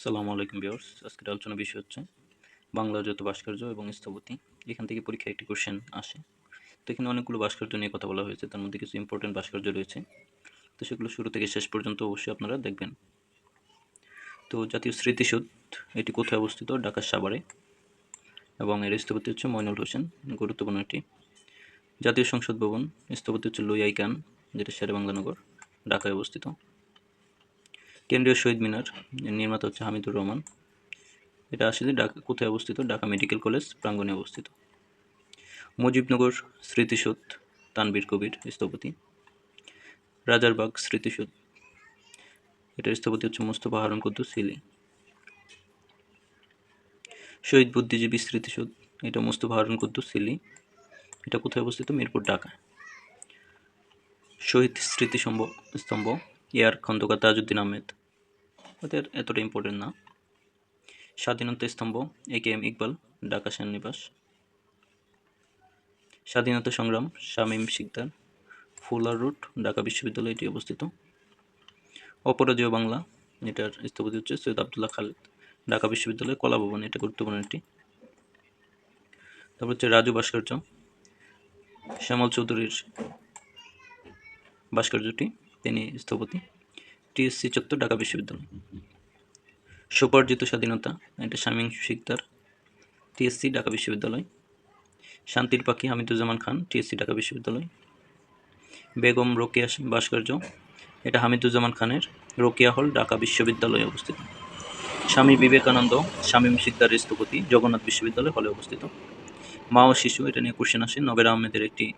সালামু আলাইকুম বিয়ার্স আজকের আলোচনা বিষয় হচ্ছে বাংলার যত ভাস্কর্য এবং স্থপতি, এখান থেকে পরীক্ষায় একটি কোশ্চেন আসে। তো এখানে অনেকগুলো ভাস্কর্য নিয়ে কথা বলা হয়েছে, তার মধ্যে কিছু ইম্পর্টেন্ট ভাস্কর্য রয়েছে। তো সেগুলো শুরু থেকে শেষ পর্যন্ত অবশ্যই আপনারা দেখবেন। তো জাতীয় স্মৃতিসৌধ, এটি কোথায় অবস্থিত? ঢাকার সাভারে। এবং এর স্থপতি হচ্ছে মইনুল হোসেন, গুরুত্বপূর্ণ এটি জাতীয় সংসদ ভবন। স্থপতি হচ্ছে লুইয়াই খান যেটা শেরে বাংলানগর ঢাকায় অবস্থিত। কেন্দ্রীয় শহীদ মিনার নির্মাতা হচ্ছে হামিদুর রহমান। এটা আসলে ঢাকা, কোথায় অবস্থিত? ঢাকা মেডিকেল কলেজ, প্রাঙ্গণে অবস্থিত। মুজিবনগর স্মৃতিসৌধ তানবীর কবির স্থপতি। রাজারবাগ স্মৃতিসৌধ, এটার স্থপতি হচ্ছে মোস্তফা হারুন কুদ্দুস সিলি। শহীদ বুদ্ধিজীবী স্মৃতিসৌধ, এটা মোস্তফা হারুন কুদ্দুস সিলি। এটা কোথায় অবস্থিত? মিরপুর, ঢাকা। শহীদ স্মৃতি স্তম্ভ স্তম্ভ এয়ার খন্দকার তাজউদ্দিন আহমেদ। ওদের এতটা ইম্পর্টেন্ট না। স্বাধীনতা স্তম্ভ A K M Iqbal, Dhaka সেনানিবাস। স্বাধীনতা সংগ্রাম, শামীম শিকদার, ফুলার রুট, ঢাকা বিশ্ববিদ্যালয় এটি অবস্থিত। অপরাজয় বাংলা, এটার স্থপতি হচ্ছে সৈয়দ আবদুল্লাহ খালেদ। ঢাকা বিশ্ববিদ্যালয় কলা ভবন, এটা গুরুত্বপূর্ণ একটি। তারপর হচ্ছে রাজু ভাস্কর্য, শ্যামল চৌধুরীর ভাস্কর্যটি, তিনি স্থপতি। টিএসসি চত্বর, ঢাকা বিশ্ববিদ্যালয়। সুপার্জিত স্বাধীনতা, এটা শামীম শিকদার, টিএসসি, ঢাকা বিশ্ববিদ্যালয়। শান্তির পাখি হামিদুজ্জামান খান, টিএসসি, ঢাকা বিশ্ববিদ্যালয়। বেগম রোকেয়া ভাস্কর্য, এটা হামিদুজ্জামান খানের, রোকেয়া হল, ঢাকা বিশ্ববিদ্যালয়ে অবস্থিত। স্বামী বিবেকানন্দ, শামীম শিকদারের স্থপতি, জগন্নাথ বিশ্ববিদ্যালয় হলে অবস্থিত। মা ও শিশু, এটা নিয়ে কোশ্চেন আসে নবের আহমেদের একটি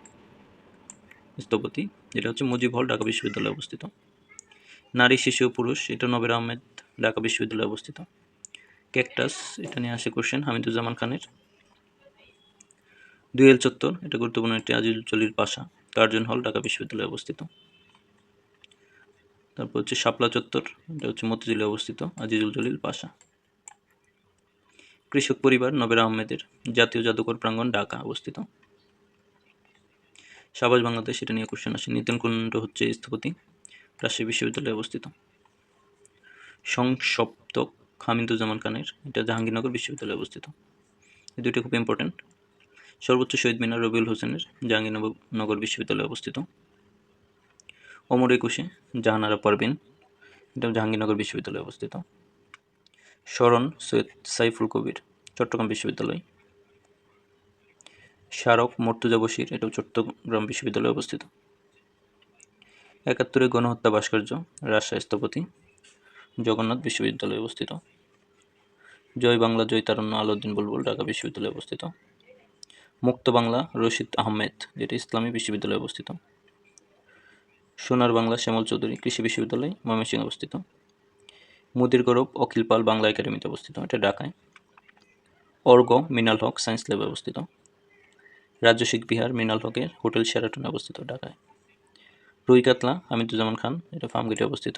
স্থপতি, যেটা হচ্ছে মুজিব হল, ঢাকা বিশ্ববিদ্যালয়ে অবস্থিত। নারী, শিশু, পুরুষ, এটা নবের আহমেদ ঢাকা বিশ্ববিদ্যালয়ে অবস্থিত। ক্যাকটাস, এটা নিয়ে আসে কোশ্চেন হামিদুজ্জামান খানের। দুয়েল চত্বর, এটা গুরুত্বপূর্ণ একটি আজিজুল চলির পাশা কার্জন হল ঢাকা বিশ্ববিদ্যালয়ে অবস্থিত। তারপর হচ্ছে শাপলা চত্বর, এটা হচ্ছে মতিঝিলে অবস্থিত, আজিজুল জলিল পাশা কৃষক পরিবার, নবের আহমেদের জাতীয় জাদুঘর প্রাঙ্গণ, ঢাকা অবস্থিত। সাবাস বাংলাদেশ, এটা নিয়ে কোশ্চেন আসে। নিতিন কুণ্ড হচ্ছে স্থপতি। রাজশাহী বিশ্ববিদ্যালয়ে অবস্থিত। সংসপ্তক হামিদুজ্জামান খানের এটা জাহাঙ্গীরনগর বিশ্ববিদ্যালয়ে অবস্থিত। এই দুইটা খুব ইম্পর্টেন্ট সর্বোচ্চ শহীদ মিনার রবিউল হোসেনের জাহাঙ্গীরনগর বিশ্ববিদ্যালয়ে অবস্থিত। অমর একুশে জাহানারা পারবিন এটা জাহাঙ্গীরনগর বিশ্ববিদ্যালয়ে অবস্থিত। স্মরণ সৈয়দ সাইফুল কবির, চট্টগ্রাম বিশ্ববিদ্যালয়। স্মারক মর্তুজা বশির, এটাও চট্টগ্রাম বিশ্ববিদ্যালয়ে অবস্থিত। একাত্তরে গণহত্যা ভাস্কর্য, রাজশাহী স্থপতি, জগন্নাথ বিশ্ববিদ্যালয়ে অবস্থিত। জয় বাংলা, জয় তারণ্য, আলাউদ্দিন বুলবুল, ঢাকা বিশ্ববিদ্যালয়ে অবস্থিত। মুক্ত বাংলা, রশিদ আহমেদ, যেটি ইসলামী বিশ্ববিদ্যালয়ে অবস্থিত। সোনার বাংলা, শ্যামল চৌধুরী, কৃষি বিশ্ববিদ্যালয় ময়মনসিংহ অবস্থিত। মুদির গৌরব, অখিল পাল বাংলা একাডেমিতে অবস্থিত, এটা ঢাকায়। অর্গ মিনাল হক, সায়েন্স ল্যাবে অবস্থিত। রাজ্য শিখ বিহার মিনাল হকের হোটেল, শেরাটনে অবস্থিত, ঢাকায়। রুই কাতলা হামিদুজ্জামান খান, এটা ফার্মগেটে অবস্থিত।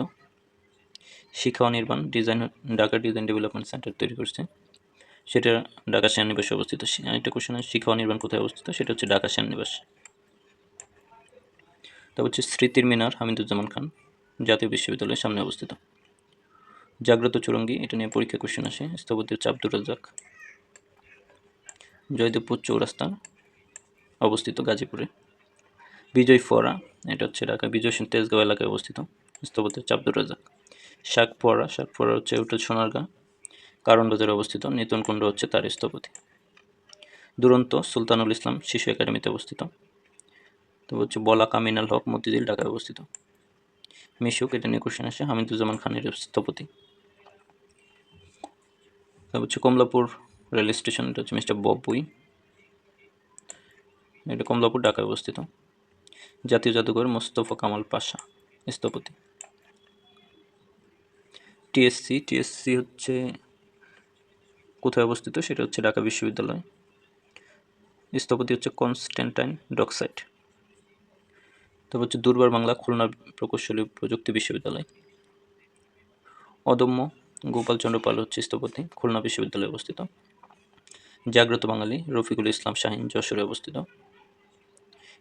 শিক্ষা ও নির্মাণ design, Dhaka design development centre তৈরি করছে। সেটা ঢাকা সেনানিবাসে অবস্থিত। একটা কোশ্চেন শিক্ষা ও নির্মাণ কোথায় অবস্থিত? সেটা হচ্ছে ঢাকা সেনানিবাস। তারপর হচ্ছে স্মৃতির মিনার হামিদুজ্জামান খান, জাতীয় বিশ্ববিদ্যালয়ের সামনে অবস্থিত। জাগ্রত চুরঙ্গি, এটা নিয়ে পরীক্ষা কোশ্চেন আসে। স্থপতি হচ্ছে আব্দুর রাজ্জাক জয়দেবপুর চৌরাস্তা অবস্থিত গাজীপুরে। বিজয় ফোয়ারা, এটা হচ্ছে ঢাকা বিজয় সেন তেজগাঁও এলাকায় অবস্থিত, স্থপতি হচ্ছে আব্দুর রাজাক শাক ফোয়ারা শাক ফোয়ারা হচ্ছে ওটা সোনারগাঁ, কারণ বাজারে অবস্থিত, নিতন কুণ্ড হচ্ছে তার স্থপতি। দুরন্ত সুলতানুল ইসলাম শিশু একাডেমিতে অবস্থিত, তারপর হচ্ছে বলা কামিনাল হক মতিঝিল ঢাকায় অবস্থিত। মিশুক, এটা নিয়ে কোশ্চেন আসে, হামিদুজ্জামান খানের স্থপতি। তারপর হচ্ছে কমলাপুর রেল স্টেশন এটা হচ্ছে মিস্টার ববুই। এটা কমলাপুর ঢাকায় অবস্থিত। জাতীয় জাদুঘর মোস্তফা কামাল পাশা, স্থপতি। টিএসসি টিএসসি হচ্ছে কোথায় অবস্থিত? সেটা হচ্ছে ঢাকা বিশ্ববিদ্যালয়। স্থপতি হচ্ছে কনস্ট্যান্টাইন ডকসাইট। তারপর হচ্ছে দুর্বার বাংলা খুলনা প্রকৌশলী প্রযুক্তি বিশ্ববিদ্যালয়। অদম্য গোপালচন্দ্র পাল হচ্ছে স্থপতি, খুলনা বিশ্ববিদ্যালয়ে অবস্থিত। জাগ্রত বাঙালি রফিকুল ইসলাম শাহিন যশোরে অবস্থিত।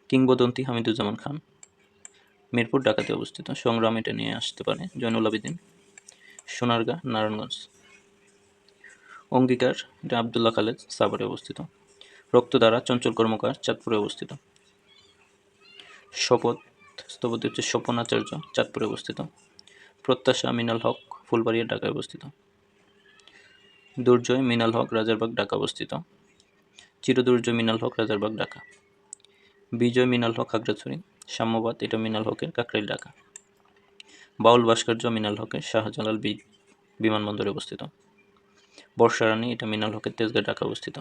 কিংবদন্তি হামিদুজ্জামান খান। মিরপুর, ঢাকাতে অবস্থিত। সংগ্রাম এটা নিয়ে আসতে পারে জয়নুল আবেদিন, সোনারগাঁ, নারায়ণগঞ্জ। অঙ্গীকার এটা আবদুল্লাহ খালেদ সাভারে অবস্থিত। রক্তধারা চঞ্চল কর্মকার চাঁদপুরে অবস্থিত। শপথ স্থপতি হচ্ছে স্বপন আচার্য চাঁদপুরে অবস্থিত। প্রত্যাশা মিনাল হক ফুলবাড়িয়া, ঢাকায় অবস্থিত। দুর্জয় মিনাল হক রাজারবাগ, ঢাকা অবস্থিত। চিরদুর্জয় মিনাল হক রাজারবাগ, ঢাকা। বিজয় মিনাল হক খাগড়াছড়ি সাম্যবাদ এটা মিনাল হকের কাকরাইল ঢাকা। বাউল ভাস্কর্য মিনাল হকের শাহজালাল বিমানবন্দরে অবস্থিত। বর্ষারানী এটা মিনাল হকের তেজগাঁ ঢাকা অবস্থিত।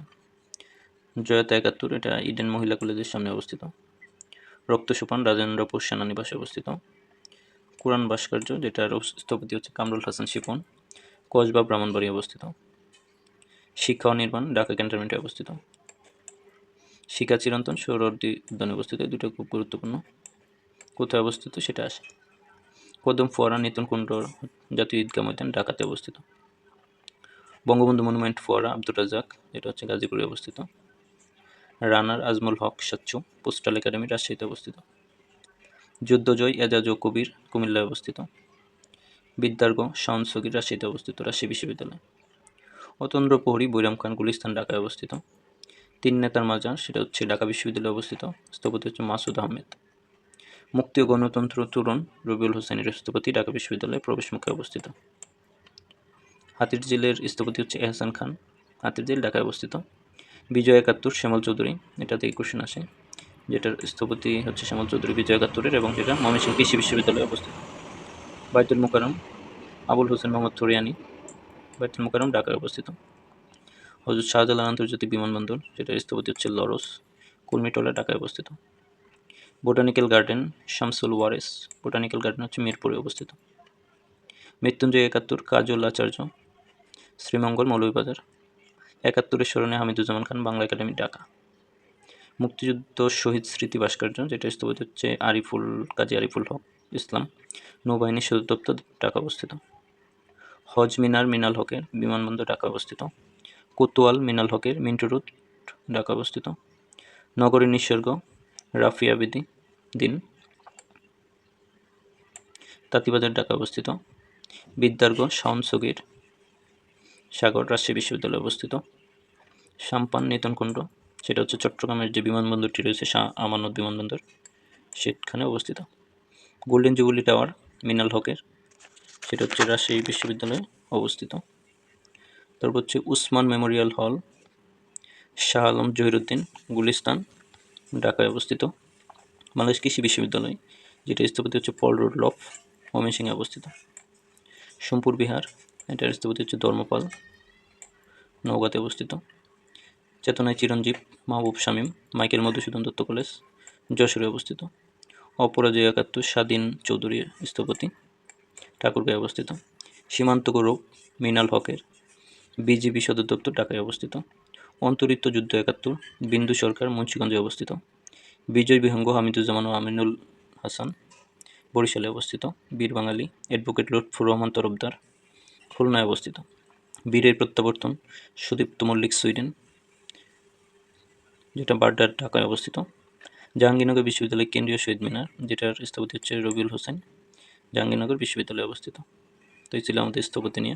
জয়তা একাত্তর, এটা ইডেন মহিলা কলেজের সামনে অবস্থিত। রক্তসোপান রাজেন্দ্রপুর সেনানিবাসে অবস্থিত। কোরআন ভাস্কর্য, যেটার স্থপতি হচ্ছে কামরুল হাসান শিপন, কসবা ব্রাহ্মণবাড়ি অবস্থিত। শিক্ষা ও নির্মাণ, ঢাকা ক্যান্টনমেন্টে অবস্থিত। শিক্ষা চিরন্তন সৌরদ্দি উদ্যানে অবস্থিত দুটো খুব গুরুত্বপূর্ণ। কোথায় অবস্থিত সেটা আসে। কদম ফোয়ারা নিতন কুণ্ড জাতীয় ঈদগাহ ময়দান, ঢাকাতে অবস্থিত। বঙ্গবন্ধু মনুমেন্ট ফোয়ারা আব্দুর রাজাক এটা হচ্ছে গাজীপুরে অবস্থিত। Runner Ajmal Haque Sachchu, postal academy রাজশাহীতে অবস্থিত। যুদ্ধজয় এজাজ ও কবির কুমিল্লায় অবস্থিত। বিদ্যার্গ শাওন সগির রাজশাহীতে অবস্থিত রাজশাহী বিশ্ববিদ্যালয়। অতন্দ্র প্রহরী বৈরাম খান গুলিস্তান, ঢাকায় অবস্থিত। তিন নেতার মাজার সেটা হচ্ছে ঢাকা বিশ্ববিদ্যালয়ে অবস্থিত, স্থপতি হচ্ছে মাসুদ আহমেদ। মুক্তি ও গণতন্ত্র তরুণ রবিউল হোসেনের স্থপতি ঢাকা বিশ্ববিদ্যালয়ে প্রবেশমুখে অবস্থিত। হাতির জেলের স্থপতি হচ্ছে এহসান খান, হাতির জেল ঢাকায় অবস্থিত। বিজয় একাত্তর, শ্যামল চৌধুরী এটা থেকে কোশ্চেন আসে। যেটার স্থপতি হচ্ছে শ্যামল চৌধুরী, বিজয় একাত্তরের, এবং যেটা ময়মনসিংহ কৃষি বিশ্ববিদ্যালয়ে অবস্থিত। বাইতুল মোকারম আবুল হোসেন মোহাম্মদ থরিয়ানি, বাইতুল মোকারম ঢাকায় অবস্থিত। হজরত শাহজালাল আন্তর্জাতিক বিমানবন্দর, যেটার স্থপতি হচ্ছে লরস কুলমিটোলা ঢাকায় অবস্থিত। Botanical garden, Shamsul Wares, botanical garden হচ্ছে মিরপুরে অবস্থিত। মৃত্যুঞ্জয় একাত্তর, কাজল আচার্য, শ্রীমঙ্গল মৌলভীবাজার। একাত্তরের স্মরণে হামিদুজ্জামান খান, বাংলা একাডেমি, ঢাকা। মুক্তিযুদ্ধ শহীদ স্মৃতি ভাস্কর্য যেটা স্থপতি হচ্ছে আরিফুল, কাজী আরিফুল হক ইসলাম। নৌবাহিনী সদর দপ্তর ঢাকা অবস্থিত। হজ মিনার মিনাল হকের বিমানবন্দর ঢাকা অবস্থিত। কোতোয়াল মিনাল হকের মিন্টু রোড ঢাকা অবস্থিত। নগরী নিসর্গ, রাফিয়া বিধি, দিন। তাঁতিবাজার, ঢাকা অবস্থিত। বিদ্যার্গ শাওন সগির, সাগর রাজশাহী বিশ্ববিদ্যালয়ে অবস্থিত। সাম্পান নিতনকুণ্ড সেটা হচ্ছে চট্টগ্রামের যে বিমানবন্দরটি রয়েছে, শাহ আমানত বিমানবন্দর সেখানে অবস্থিত। গোল্ডেন জুবলি টাওয়ার, মিনাল হকের, সেটা হচ্ছে রাজশাহী বিশ্ববিদ্যালয়ে অবস্থিত। তারপর হচ্ছে উসমান মেমোরিয়াল হল, শাহ আলম জহিরুদ্দিন গুলিস্তান, ঢাকায় অবস্থিত। বাংলাদেশ কৃষি বিশ্ববিদ্যালয়, যেটা স্থপতি হচ্ছে পল রোড লফ ময়মনসিংহে অবস্থিত। সোমপুর বিহার, এটার স্থপতি হচ্ছে ধর্মপাল, নওগাঁতে অবস্থিত। চেতনায় চিরঞ্জীব, মাহবুব শামীম, মাইকেল মধুসূদন দত্ত কলেজ, যশোরে অবস্থিত। অপরাজয় একাত্তর, স্বাধীন চৌধুরী স্থপতি, ঠাকুরগাঁয়ে অবস্থিত। সীমান্ত গৌরব মিনাল হকের বিজিবি সদর দপ্তর ঢাকায় অবস্থিত। অন্তরিত যুদ্ধ একাত্তর, বিন্দু সরকার মুন্সিগঞ্জে অবস্থিত। বিজয় বিহঙ্গ হামিদুজ্জামান ও আমিনুল হাসান বরিশালে অবস্থিত। বীর বাঙালি অ্যাডভোকেট লুৎফুর রহমান তরফদার খুলনায় অবস্থিত। বীরের প্রত্যাবর্তন সুদীপ্ত মল্লিক সুইডেন, যেটা বাড্ডার ঢাকায় অবস্থিত। জাহাঙ্গীরনগর বিশ্ববিদ্যালয় কেন্দ্রীয় শহীদ মিনার, যেটার স্থপতি হচ্ছে রবিউল হোসেন, জাহাঙ্গীরনগর বিশ্ববিদ্যালয়ে অবস্থিত। তো এই ছিল আমাদের স্থপতি নিয়ে।